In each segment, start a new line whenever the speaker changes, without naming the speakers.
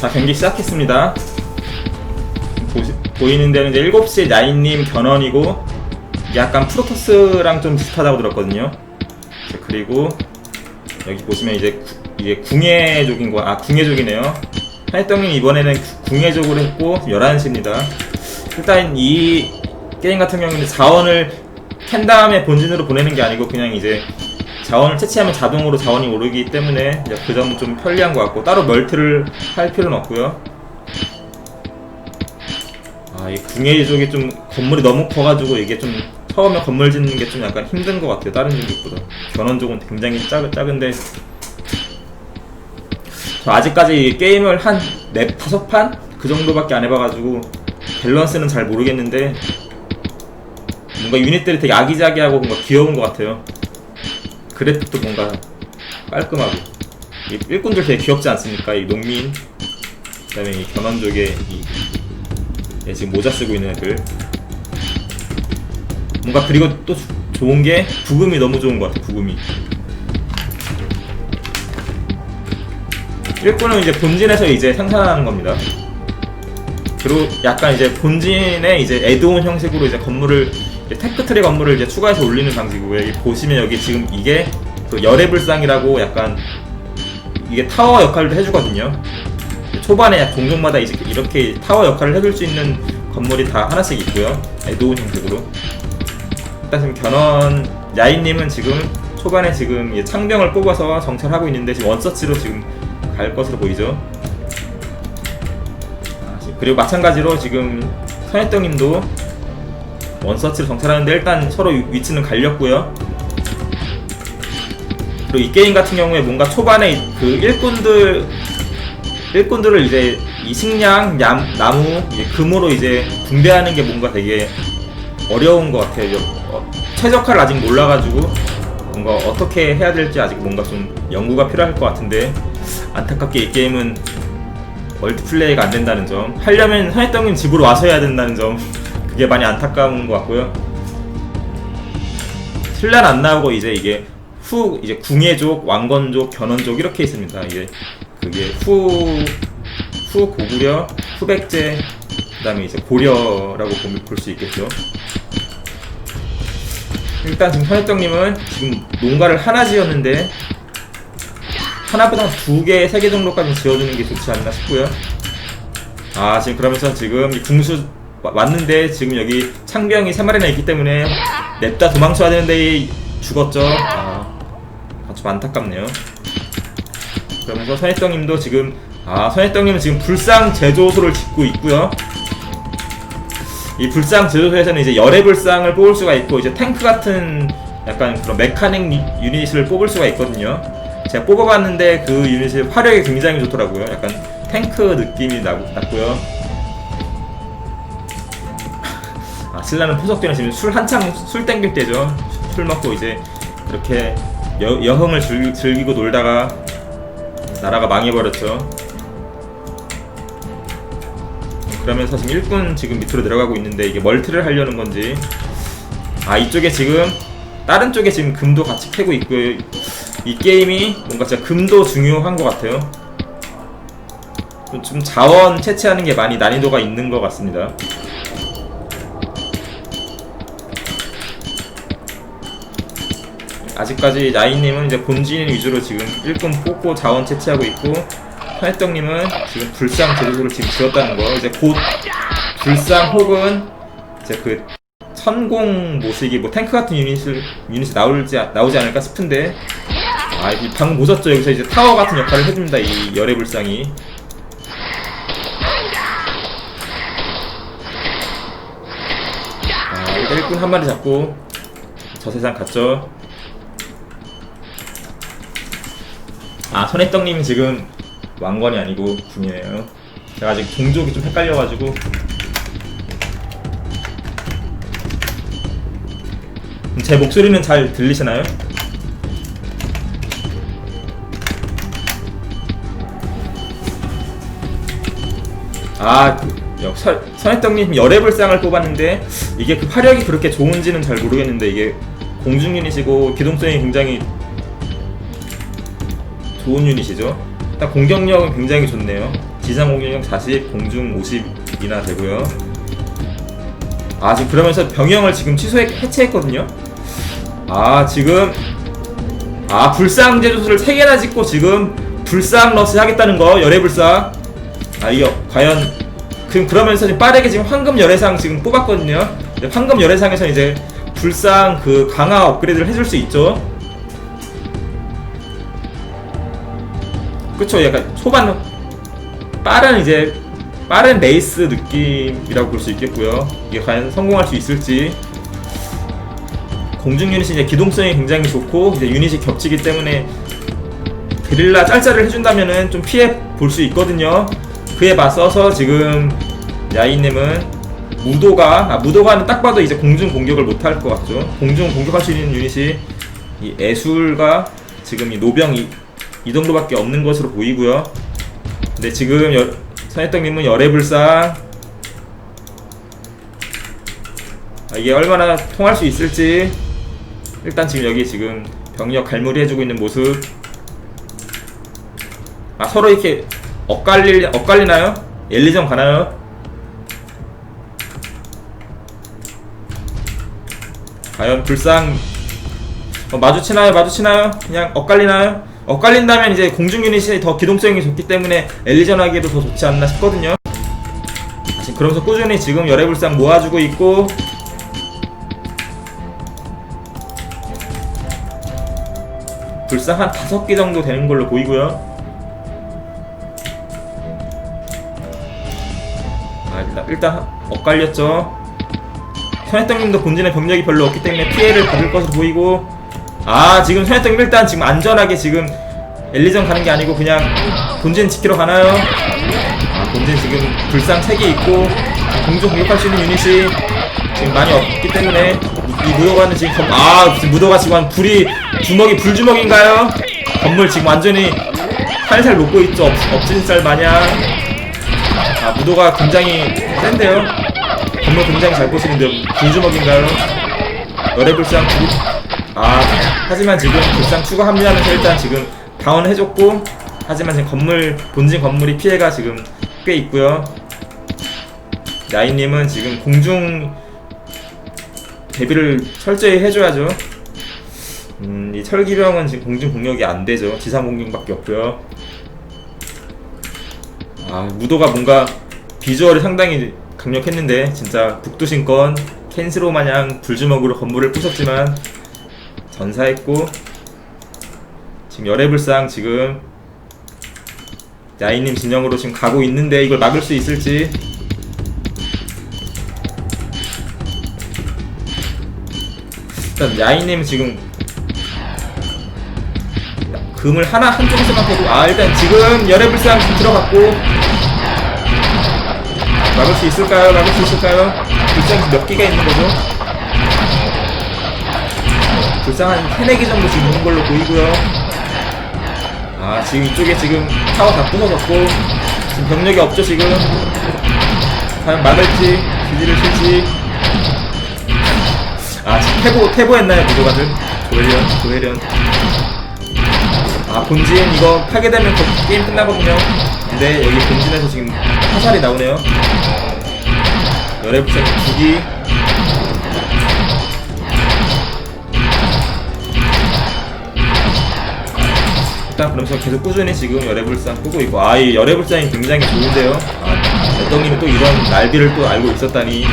자 경기 시작했습니다. 보시, 보이는 데는 이제 7시에 나인님 견원이고 약간 프로토스랑 좀 비슷하다고 들었거든요. 자, 그리고 여기 보시면 이제 구, 이게 궁예족인 거, 아 궁예족이네요. 하이떡님 이번에는 구- 궁예족으로 했고 11시입니다. 일단 이 게임 같은 경우는 자원을 캔 다음에 본진으로 보내는 게 아니고 그냥 이제 자원을 채취하면 자동으로 자원이 오르기 때문에 그 점은 좀 편리한 것 같고 따로 멀티를 할 필요는 없고요. 아, 이 궁예족이 좀 건물이 너무 커가지고 이게 좀 처음에 건물 짓는 게 좀 약간 힘든 것 같아요. 다른 종족보다. 견원족은 굉장히 작, 작은데 저 아직까지 이 게임을 한 네, 다섯 판? 그 정도밖에 안 해봐가지고 밸런스는 잘 모르겠는데 뭔가 유닛들이 되게 아기자기하고 뭔가 귀여운 것 같아요. 그래픽도 뭔가 깔끔하고 이 일꾼들 되게 귀엽지 않습니까? 이 농민 그다음에 이 견원족의 이얘 지금 모자 쓰고 있는 애들. 뭔가 그리고 또 주- 좋은 게 부금이 너무 좋은 것 같아 부금이. 일꾼은 이제 본진에서 이제 생산하는 겁니다. 그리고 약간 이제 본진에 이제 애드온 형식으로 이제 건물을 테크트리 건물을 이제 추가해서 올리는 방식이고요. 여기 보시면 여기 지금 이게 그 열애불상이라고 약간 이게 타워 역할도 해주거든요. 초반에 약 종족마다 이제 이렇게 타워 역할을 해줄 수 있는 건물이 다 하나씩 있고요. 애드온 형식으로. 일단 지금 견원 야인님은 지금 초반에 지금 창병을 뽑아서 정찰하고 있는데 지금 원서치로 지금 갈 것으로 보이죠. 아, 지- 그리고 마찬가지로 지금 선혜떡님도 원서치를 정찰하는데 일단 서로 위- 위치는 갈렸고요. 그리고 이 게임 같은 경우에 뭔가 초반에 그 일꾼들 일꾼들을 이제 이 식량, 얌, 나무, 이제 금으로 이제 분배하는 게 뭔가 되게 어려운 것 같아요. 여- 어, 최적화를 아직 몰라가지고 뭔가 어떻게 해야 될지 아직 뭔가 좀 연구가 필요할 것 같은데 안타깝게 이 게임은 멀티플레이가 안 된다는 점 하려면 선혜떡님 집으로 와서 해야 된다는 점 그게 많이 안타까운 것 같고요. 신란 안 나오고 이제 이게 후 이제 궁예족, 왕건족, 견원족 이렇게 있습니다. 이게 그게 후, 후 고구려, 후백제 그다음에 이제 고려라고 볼수 있겠죠. 일단 지금 선혜떡님은 지금 농가를 하나 지었는데 하나보다 두 개, 세 개 정도까지 지어주는 게 좋지 않나 싶고요. 아 지금 그러면서 지금 이 궁수 와- 왔는데 지금 여기 창병이 세 마리나 있기 때문에 냅다 도망쳐야 되는데 죽었죠. 아, 아, 좀 안타깝네요. 그러면서 선혜떡님도 지금 아 선혜떡님은 지금 불상 제조소를 짓고 있고요. 이 불상 제조소에서는 이제 열의 불상을 뽑을 수가 있고 이제 탱크 같은 약간 그런 메카닉 유- 유닛을 뽑을 수가 있거든요. 제가 뽑아봤는데 그 유닛의 화력이 굉장히 좋더라고요. 약간 탱크 느낌이 나, 났고요. 신라는 포석대는 지금 술 한창 술 땡길 때죠. 술 먹고 이제 이렇게 여, 여흥을 즐기, 즐기고 놀다가 나라가 망해버렸죠. 그러면서 지금 일꾼 지금 밑으로 내려가고 있는데 이게 멀티를 하려는 건지 아 이쪽에 지금 다른 쪽에 지금 금도 같이 캐고 있고요 이 게임이 뭔가 진짜 금도 중요한 것 같아요 좀- 좀 자원 채취하는 게 많이 난이도가 있는 것 같습니다 아직까지 나인님은 이제 본진 위주로 지금 일꾼 뽑고 자원 채취하고 있고 화혜떡님은 지금 불상 제조소를 지금 지었다는 거. 이제 곧 불상 혹은 이제 그 천공 모시기 뭐 탱크 같은 유닛을 유닛이 나올지 나오지 않을까 싶은데. 아이 방금 보셨죠. 여기서 이제 타워 같은 역할을 해줍니다. 이 열애 불상이. 아 일꾼 한 마리 잡고 저 세상 갔죠 아 손혜떡님 지금 왕건이 아니고 궁이에요 제가 아직 종족이 좀 헷갈려가지고 제 목소리는 잘 들리시나요? 아, 그, 역, 설, 선혜떡님 열애불상을 뽑았는데 이게 그 화력이 그렇게 좋은지는 잘 모르겠는데 이게 공중 유닛이고 기동성이 굉장히 좋은 유닛이죠. 일단 공격력은 굉장히 좋네요. 지상 공격력 40, 공중 50이나 되고요. 아 지금 그러면서 병영을 지금 취소해 해체했거든요. 아 지금 아 불상 제조소를 3개나 짓고 지금 불상 러스 하겠다는 거 열애 불상 아 이게 과연 그럼 그러면서 지금 빠르게 지금 황금 열애상 지금 뽑았거든요 황금 열애상에서 이제 불상 그 강화 업그레이드를 해줄 수 있죠 그쵸 약간 초반 빠른 이제 빠른 레이스 느낌이라고 볼 수 있겠고요 이게 과연 성공할 수 있을지 공중 유닛이 이제 기동성이 굉장히 좋고 이제 유닛이 겹치기 때문에 드릴라 짤짤을 해준다면은 좀 피해 볼 수 있거든요. 그에 맞서서 지금 야이님은 무도가 아 무도가는 딱 봐도 이제 공중 공격을 못할 것 같죠. 공중 공격할 수 있는 유닛이 이 애술과 지금 이 노병 이, 이 정도밖에 없는 것으로 보이고요. 근데 지금 여, 선혜떡님은 열애불상 아, 이게 얼마나 통할 수 있을지 일단 지금 여기 지금 병력 갈무리 해주고 있는 모습 아 서로 이렇게 엇갈리 엇갈리나요? 엘리전 가나요? 과연 불상 어, 마주치나요? 마주치나요? 그냥 엇갈리나요? 엇갈린다면 이제 공중 유닛이 더 기동성이 좋기 때문에 엘리전 하기에도 더 좋지 않나 싶거든요. 아, 지금 그러면서 꾸준히 지금 열애불상 모아주고 있고 불상 한 다섯 개 정도 되는 걸로 보이고요. 아 일단, 일단 엇갈렸죠. 현혜떡님도 본진에 병력이 별로 없기 때문에 피해를 받을 것으로 보이고 아 지금 현혜떡님 일단 지금 안전하게 지금 엘리전 가는 게 아니고 그냥 본진 지키러 가나요? 아 본진 지금 불상 3개 있고 공중 공격할 수 있는 유닛이 지금 많이 없기 때문에 이, 이 무도가는 지금 검, 아 지금 무도가 지금 한 불이 주먹이 불주먹인가요? 건물 지금 완전히 살살 녹고 있죠 엎, 쌀 마냥 아 무도가 굉장히 센데요 건물 굉장히 잘 보시는데 불주먹인가요? 열애불상 두... 아 하지만 지금 불상 추가 합류하면서 일단 지금 다운 해줬고 하지만 지금 건물 본진 건물이 피해가 지금 꽤 있고요 야이님은 지금 공중 대비를 철저히 해줘야죠. 음, 이 철기병은 지금 공중 공격이 안 되죠. 지상 공격밖에 없고요. 아, 무도가 뭔가 비주얼이 상당히 강력했는데 진짜 북두신권 캔스로 마냥 불주먹으로 건물을 부셨지만 전사했고 지금 열애불상 지금 야이님 진영으로 지금 가고 있는데 이걸 막을 수 있을지 일단 야이님 지금 금을 하나 한쪽에서만 해도 아 일단 지금 열애불상 지금 들어갔고 막을 수 있을까요? 막을 수 있을까요? 불상이 몇 개가 있는 거죠? 불상 한 3, 4개 정도 지금 있는 걸로 보이고요. 아 지금 이쪽에 지금 타워 다 부서졌고 지금 병력이 없죠 지금? 과연 막을지 기지를 칠지. 아 지금 태보 태보했나요 무도가들? 조혜련 조혜련. 아 본진 이거 하게 되면 거- 게임 끝나거든요. 근데 여기 본진에서 지금 화살이 나오네요. 열애불상 두기 일단 그러면서 계속 꾸준히 지금 열애불상 끄고 있고 아 이 열애불상이 굉장히 좋은데요 아 애떡님이 또 이런 날비를 또 알고 있었다니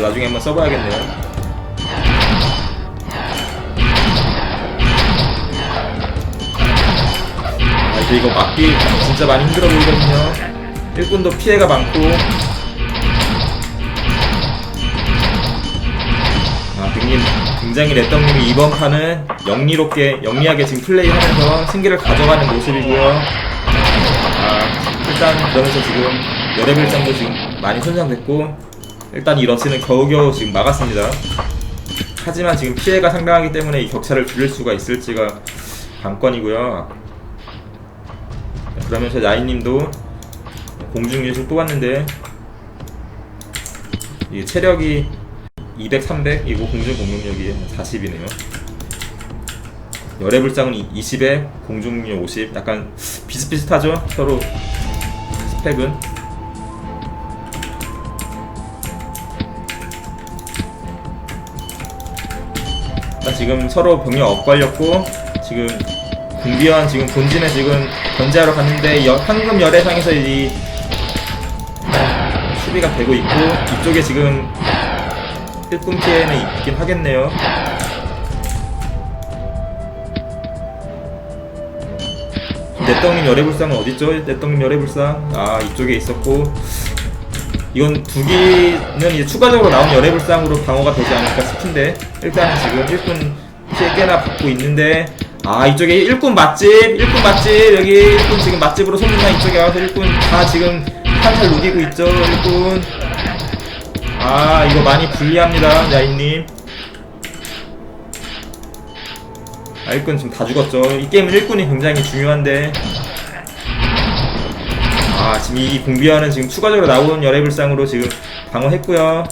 나중에 한번 써봐야겠네요. 아, 이거 막기 진짜 많이 힘들어 보이거든요. 일꾼도 피해가 많고. 굉장히 렛덩님이 이번 판은 영리롭게, 영리하게 지금 플레이하면서 승기를 가져가는 모습이고요. 아, 일단 그러면서 지금 열애별장도 지금 많이 손상됐고, 일단 이 러시는 겨우겨우 지금 막았습니다. 하지만 지금 피해가 상당하기 때문에 이 격차를 줄일 수가 있을지가 관건이고요. 그러면서 야이님도 공중 유닛을 뽑았는데 이 체력이 200, 300 이거 공중 공격력이 40이네요. 열의 불상은 20에 공중력 50 약간 비슷비슷하죠? 서로 스펙은? 일단 지금 서로 병력 엇갈렸고 지금 군비원 지금 본진에 지금 견제하러 갔는데 여- 황금 열애상에서 이 수비가 되고 있고 이쪽에 지금 일꾼 피해는 있긴 하겠네요. 내떡님 열애불상은 어딨죠? 내떡님 열애불상? 아 이쪽에 있었고. 이건 두 기는 이제 추가적으로 나온 열애불상으로 방어가 되지 않을까 싶은데 일단은 지금 일꾼 피해 꽤나 받고 있는데. 아 이쪽에 일꾼 맛집 일꾼 맛집. 여기 일꾼 지금 맛집으로 소문난 이쪽에 와서 일꾼 다 지금 한살 녹이고 있죠 일꾼 아 이거 많이 불리합니다 야인님. 아 일꾼 지금 다 죽었죠. 이 게임은 일꾼이 굉장히 중요한데. 아 지금 이 공비화는 지금 추가적으로 나온 열애불상으로 지금 방어했고요.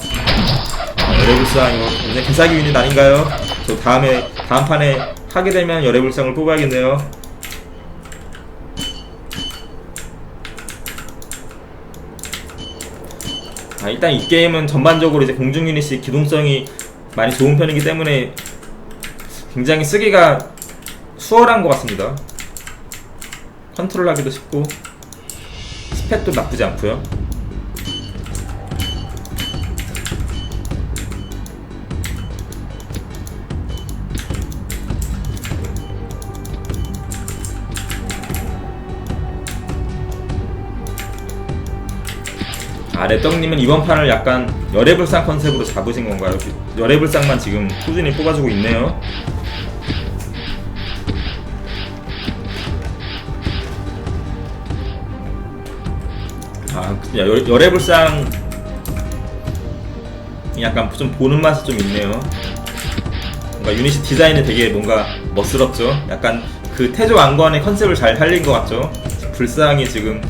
아, 열애불상 이거 굉장히 개사기 유닛 아닌가요? 저 다음에 다음 판에 하게 되면 열애불상을 뽑아야겠네요 아, 일단 이 게임은 전반적으로 이제 공중 유닛이 기동성이 많이 좋은 편이기 때문에 굉장히 쓰기가 수월한 것 같습니다. 컨트롤하기도 쉽고 스펙도 나쁘지 않고요. 아, 레떡님은 이번 판을 약간 열애불상 컨셉으로 잡으신 건가요? 열애불상만 지금 꾸준히 뽑아주고 있네요. 아, 야, 열, 열애불상 약간 좀 보는 맛이 좀 있네요. 뭔가 유니시 디자인이 되게 뭔가 멋스럽죠. 약간 그 태조 왕건의 컨셉을 잘 살린 것 같죠. 불상이 지금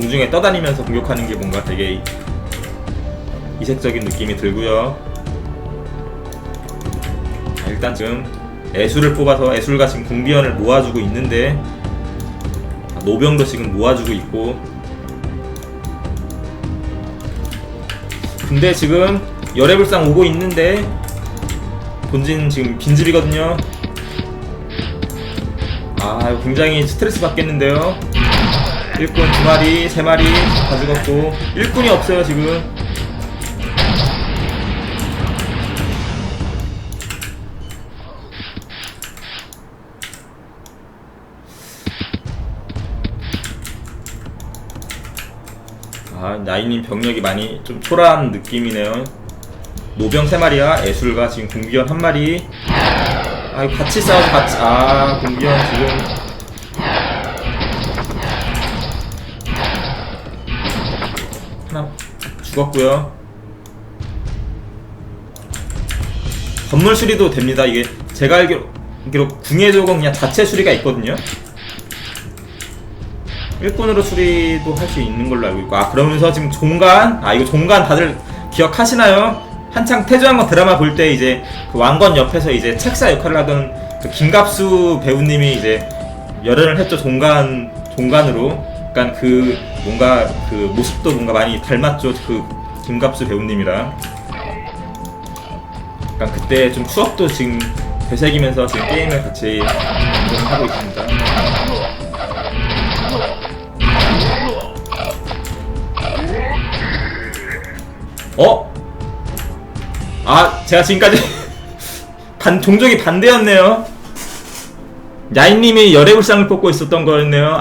공중에 떠다니면서 공격하는 게 뭔가 되게 이색적인 느낌이 들고요. 자, 일단 지금 애술을 뽑아서 애술과 지금 공비원을 모아주고 있는데 아, 노병도 지금 모아주고 있고 근데 지금 열애불상 오고 있는데 본진 지금 빈집이거든요. 아 굉장히 스트레스 받겠는데요. 일꾼 두 마리, 세 마리 다 죽었고 일꾼이 없어요 지금. 아 나이님 병력이 많이 좀 초라한 느낌이네요. 노병 세 마리야, 애술과 지금 공기원 한 마리. 아 같이 싸워서 같이 아 공기원 지금 죽었고요. 건물 수리도 됩니다. 이게 제가 알기로, 알기로 궁예 조건 그냥 자체 수리가 있거든요. 일꾼으로 수리도 할 수 있는 걸로 알고 있고 아 그러면서 지금 종간 아 이거 종간 다들 기억하시나요? 한창 태조왕건 드라마 볼 때 이제 그 왕건 옆에서 이제 책사 역할을 하던 그 김갑수 배우님이 이제 열연을 했죠 종간 종간으로 약간 그 뭔가 그 모습도 뭔가 많이 닮았죠 그 김갑수 배우님이랑 약간 그때 좀 추억도 지금 되새기면서 지금 게임을 같이 하고 있습니다. 어? 아, 제가 지금까지 반 종족이 반대였네요. 야인님이 열애불상을 뽑고 있었던 거였네요.